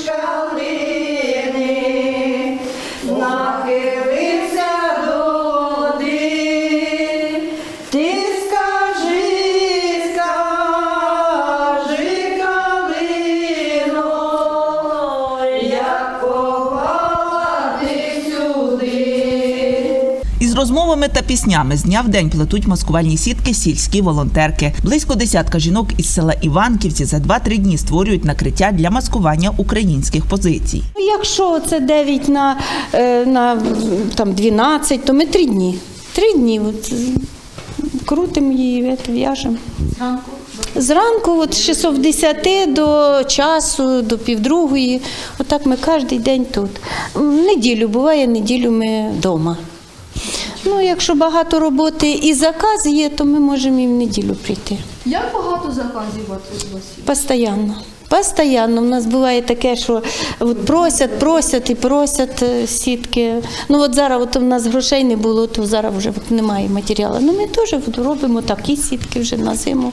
калини, Із розмовами та піснями з дня в день плетуть маскувальні сітки сільські волонтерки. Близько десятка жінок із села Іванківці за 2-3 дні створюють накриття для маскування українських позицій. Якщо це 9 на, е, на там, 12, то ми 3 дні. 3 дні от, крутимо її, в'яжемо. Зранку от, з часов 10 до часу, до півдругої. Отак ми кожен день тут. В Неділю буває, неділю ми вдома. Ну, якщо багато роботи і заказ є, то ми можемо і в неділю прийти. Як багато заказів у вас є? Постоянно. Постоянно. У нас буває таке, що от просять, просять і просять е, сітки. Ну от зараз от у нас грошей не було, то зараз вже от немає матеріалу. Ну ми теж от робимо такі сітки вже на зиму.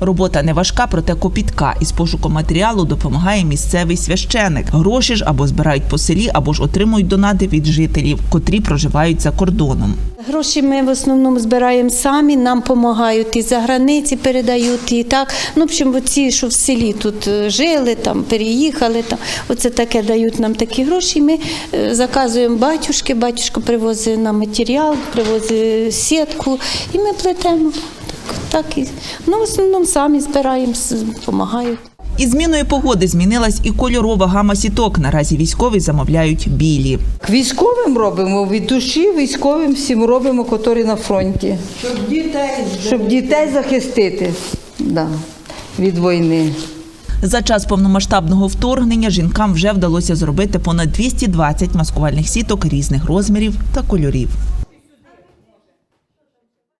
Робота не важка, проте копітка. Із пошуком матеріалу допомагає місцевий священик. Гроші ж або збирають по селі, або ж отримують донати від жителів, котрі проживають за кордоном. Гроші ми в основному збираємо самі, нам допомагають і за границі передають, і так. Ну, в общем, оці, що в селі тут е, жили, там переїхали, там, оце таке дають нам такі гроші. Ми е, заказуємо батюшки, батюшка привозить нам матеріал, привозить сітку, і ми плетемо. Так, і. Ну, в основному самі збираємо, допомагають. Із зміною погоди змінилась і кольорова гама сіток. Наразі військові замовляють білі. Військовим робимо від душі, військовим всім робимо, котрі на фронті. Щоб дітей Щоб дітей захистити да, від війни. За час повномасштабного вторгнення жінкам вже вдалося зробити понад 220 маскувальних сіток різних розмірів та кольорів.